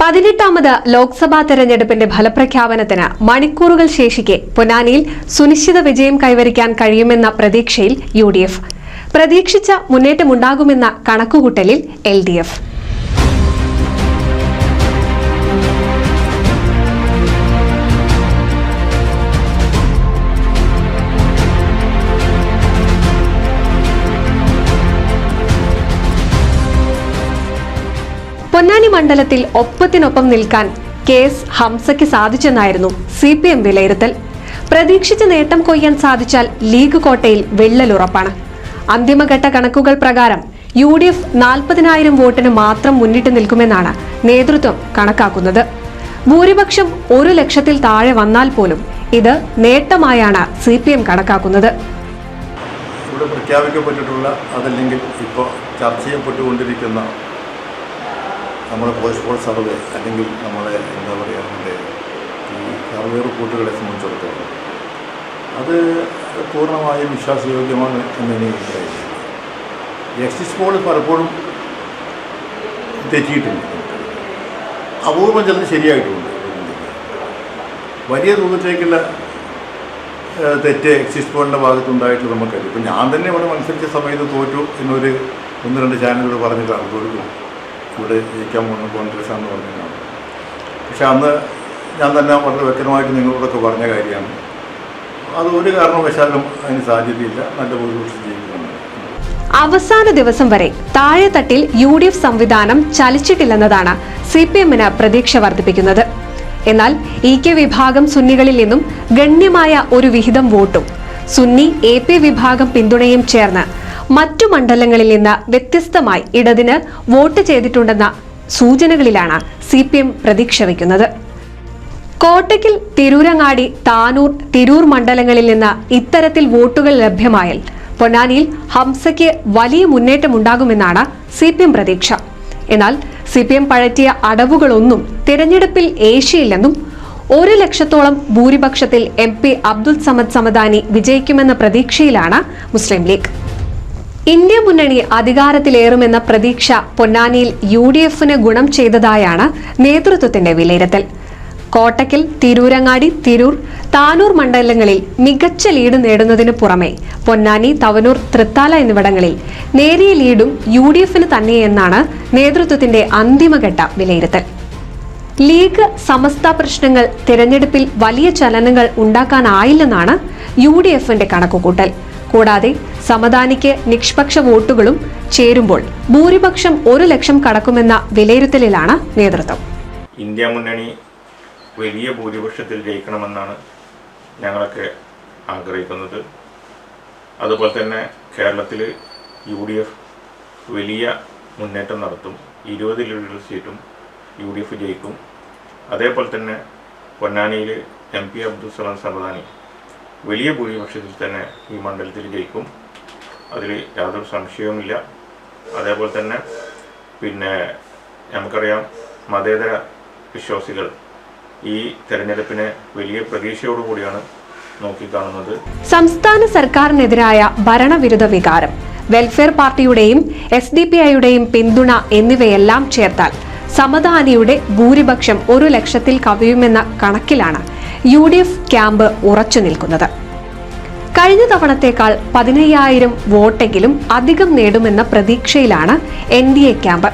പതിനെട്ടാമത് ലോക്സഭാ തെരഞ്ഞെടുപ്പിന്റെ ഫലപ്രഖ്യാപനത്തിന് മണിക്കൂറുകൾ ശേഷിക്കെ പൊന്നാനിയിൽ സുനിശ്ചിത വിജയം കൈവരിക്കാൻ കഴിയുമെന്ന പ്രതീക്ഷയിൽ യു പ്രതീക്ഷിച്ച മുന്നേറ്റമുണ്ടാകുമെന്ന കണക്കുകൂട്ടലിൽ എൽ മണ്ഡലത്തിൽ ഒപ്പത്തിനൊപ്പം നിൽക്കാൻ കെ എസ് ഹംസയ്ക്ക് സാധിച്ചെന്നായിരുന്നു സി പി എം വിലയിരുത്തൽ. പ്രതീക്ഷിച്ച നേട്ടം കൊയ്യാൻ സാധിച്ചാൽ ലീഗ് കോട്ടയിൽ വെള്ളലുറപ്പാണ്. അന്തിമഘട്ട കണക്കുകൾ പ്രകാരം യു ഡി എഫ് നാൽപ്പതിനായിരം വോട്ടിന് മാത്രം മുന്നിട്ട് നിൽക്കുമെന്നാണ് നേതൃത്വം കണക്കാക്കുന്നത്. ഭൂരിപക്ഷം ഒരു ലക്ഷത്തിൽ താഴെ വന്നാൽ പോലും ഇത് നേട്ടമായാണ് സി പി എം കണക്കാക്കുന്നത്. ഇവിടെ പ്രഖ്യാപിക്കപ്പെട്ടിട്ടുള്ള അതല്ലെങ്കിൽ ഇപ്പോൾ ചർച്ച ചെയ്യപ്പെട്ടുകൊണ്ടിരിക്കുന്ന നമ്മുടെ പോസ്റ്റ് പോൾ സർവേ അല്ലെങ്കിൽ നമ്മളെ എന്താ പറയുക നമ്മുടെ ഈ സർവേ റിപ്പോർട്ടുകളെ സംബന്ധിച്ചിടത്തോളം. അത് പൂർണമായും വിശ്വാസയോഗ്യമാണ് എന്ന് എനിക്ക് പറയുന്നത് എക്സിസ് പോൾ പലപ്പോഴും തെറ്റിയിട്ടുണ്ട്. അപൂർവം ചിലത് ശരിയായിട്ടുണ്ട്. വലിയ തോതിലേക്കുള്ള തെറ്റ് എക്സിസ് പോളിന്റെ ഭാഗത്തുണ്ടായിട്ട് നമുക്കറിയാം. ഇപ്പം ഞാൻ തന്നെ ഇവിടെ മത്സരിച്ച സമയത്ത് തോറ്റു എന്നൊരു ഒന്ന് രണ്ട് ചാനലുകൾ പറഞ്ഞിട്ടാണ് തോറ്റു ഇവിടെ ജയിക്കാൻ കോൺഗ്രസ് ആണെന്ന് പറഞ്ഞിട്ടാണ് പക്ഷെ അന്ന് ഞാൻ തന്നെ വളരെ വ്യക്തമായിട്ട് നിങ്ങളോടൊക്കെ പറഞ്ഞ കാര്യമാണ്. അത് ഒരു കാരണവശാലും അതിന് സാധ്യതയില്ല. നല്ല ഭൂരിപക്ഷം ജയിക്കുന്നുണ്ട് അവസാന ദിവസം വരെ താഴെത്തട്ടിൽ യു ഡി എഫ് സംവിധാനം ചലിച്ചിട്ടില്ലെന്നതാണ് സി പി എമ്മിന് പ്രതീക്ഷ വർദ്ധിപ്പിക്കുന്നത്. എന്നാൽ ഇ കെ വിഭാഗം സുന്നികളിൽ നിന്നും ഗണ്യമായ ഒരു വിഹിതം വോട്ടും സുന്നി എ പി വിഭാഗം പിന്തുണയും ചേർന്ന് മറ്റു മണ്ഡലങ്ങളിൽ നിന്ന് വ്യത്യസ്തമായി ഇടതിന് വോട്ട് ചെയ്തിട്ടുണ്ടെന്ന സൂചനകളിലാണ് സി പി എം പ്രതീക്ഷ വയ്ക്കുന്നത്. കോട്ടയ്ക്കൽ തിരൂരങ്ങാടി താനൂർ തിരൂർ മണ്ഡലങ്ങളിൽ നിന്ന് ഇത്തരത്തിൽ വോട്ടുകൾ ലഭ്യമായാൽ പൊന്നാനിയിൽ ഹംസയ്ക്ക് വലിയ മുന്നേറ്റമുണ്ടാകുമെന്നാണ് സി പി എം പ്രതീക്ഷ. എന്നാൽ സി പി എം പഴറ്റിയ അടവുകളൊന്നും തിരഞ്ഞെടുപ്പിൽ ഏഷ്യയില്ലെന്നും ഒരു ലക്ഷത്തോളം ഭൂരിപക്ഷത്തിൽ എം പി അബ്ദുൽ സമദ് സമദാനി വിജയിക്കുമെന്ന പ്രതീക്ഷയിലാണ് മുസ്ലിം ലീഗ്. ഇന്ത്യ മുന്നണി അധികാരത്തിലേറുമെന്ന പ്രതീക്ഷ പൊന്നാനിയിൽ യു ഡി എഫിന് ഗുണം ചെയ്തതായാണ് നേതൃത്വത്തിന്റെ വിലയിരുത്തൽ. കോട്ടക്കൽ തിരൂരങ്ങാടി തിരൂർ താനൂർ മണ്ഡലങ്ങളിൽ മികച്ച ലീഡ് നേടുന്നതിനു പുറമെ പൊന്നാനി തവനൂർ തൃത്താല എന്നിവിടങ്ങളിൽ നേരിയ ലീഡും യു ഡി എഫിന് തന്നെയെന്നാണ് നേതൃത്വത്തിന്റെ അന്തിമഘട്ട വിലയിരുത്തൽ. ലീഗ് സമസ്ത പ്രശ്നങ്ങൾ തിരഞ്ഞെടുപ്പിൽ വലിയ ചലനങ്ങൾ ഉണ്ടാക്കാനായില്ലെന്നാണ് യു ഡി എഫിന്റെ കണക്കുകൂട്ടൽ. കൂടാതെ സമദാനിക്ക് നിഷ്പക്ഷ വോട്ടുകളും ചേരുമ്പോൾ ഭൂരിപക്ഷം ഒരു ലക്ഷം കടക്കുമെന്ന വിലയിരുത്തലിലാണ് നേതൃത്വം. ഇന്ത്യ മുന്നണി വലിയ ഭൂരിപക്ഷത്തിൽ ജയിക്കണമെന്നാണ് ഞങ്ങളൊക്കെ ആഗ്രഹിക്കുന്നത്. അതുപോലെ തന്നെ കേരളത്തിൽ യു ഡി എഫ് വലിയ മുന്നേറ്റം നടത്തും. ഇരുപതിലുള്ള സീറ്റും യു ഡി എഫ് ജയിക്കും. അതേപോലെ തന്നെ പൊന്നാനിയിൽ എം പി അബ്ദുൽ സലാം സമദാനി വലിയ ഭൂരിപക്ഷത്തിൽ തന്നെ ഈ മണ്ഡലത്തിൽ ജയിക്കും. അതിൽ യാതൊരു സംശയവുമില്ല. അതേപോലെ തന്നെ പിന്നെ നമുക്കറിയാം മതേതര വിശ്വാസികൾ ഈ തെരഞ്ഞെടുപ്പിനെ വലിയ പ്രതീക്ഷയോടുകൂടിയാണ് നോക്കിക്കാണുന്നത്. സംസ്ഥാന സർക്കാരിനെതിരായ ഭരണവിരുദ്ധ വികാരം വെൽഫെയർ പാർട്ടിയുടെയും എസ് ഡി പി ഐയുടെയും പിന്തുണ എന്നിവയെല്ലാം ചേർത്താൽ സമദാനിയുടെ ഭൂരിപക്ഷം ഒരു ലക്ഷത്തിൽ കവിയുമെന്ന കണക്കിലാണ് യു ഡി എഫ് ക്യാമ്പ് ഉറച്ചു നിൽക്കുന്നത്. കഴിഞ്ഞ തവണത്തേക്കാൾ പതിനയ്യായിരം വോട്ടെങ്കിലും അധികം നേടുമെന്ന പ്രതീക്ഷയിലാണ് എൻ ഡി എ ക്യാമ്പ്.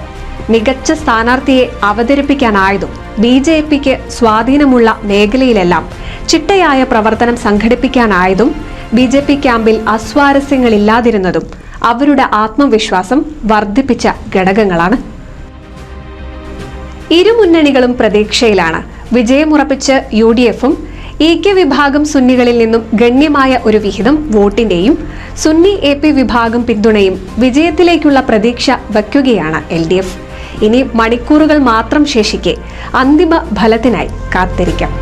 മികച്ച സ്ഥാനാർത്ഥിയെ അവതരിപ്പിക്കാനായതും ബി ജെ പിക്ക് സ്വാധീനമുള്ള മേഖലയിലെല്ലാം ചിട്ടയായ പ്രവർത്തനം സംഘടിപ്പിക്കാനായതും ബി ജെ പി ക്യാമ്പിൽ അസ്വാരസ്യങ്ങളില്ലാതിരുന്നതും അവരുടെ ആത്മവിശ്വാസം വർദ്ധിപ്പിച്ച ഘടകങ്ങളാണ്. ഇരു മുന്നണികളും പ്രതീക്ഷയിലാണ് വിജയമുറപ്പിച്ച് യു ഡി എഫും ഇ കെ വിഭാഗം സുന്നികളിൽ നിന്നും ഗണ്യമായ ഒരു വിഹിതം വോട്ടിന്റെയും സുന്നി എ പി വിഭാഗം പിന്തുണയും വിജയത്തിലേക്കുള്ള പ്രതീക്ഷ വയ്ക്കുകയാണ് എൽ ഡി എഫ്. ഇനി മണിക്കൂറുകൾ മാത്രം ശേഷിക്കെ അന്തിമ ഫലത്തിനായി കാത്തിരിക്കാം.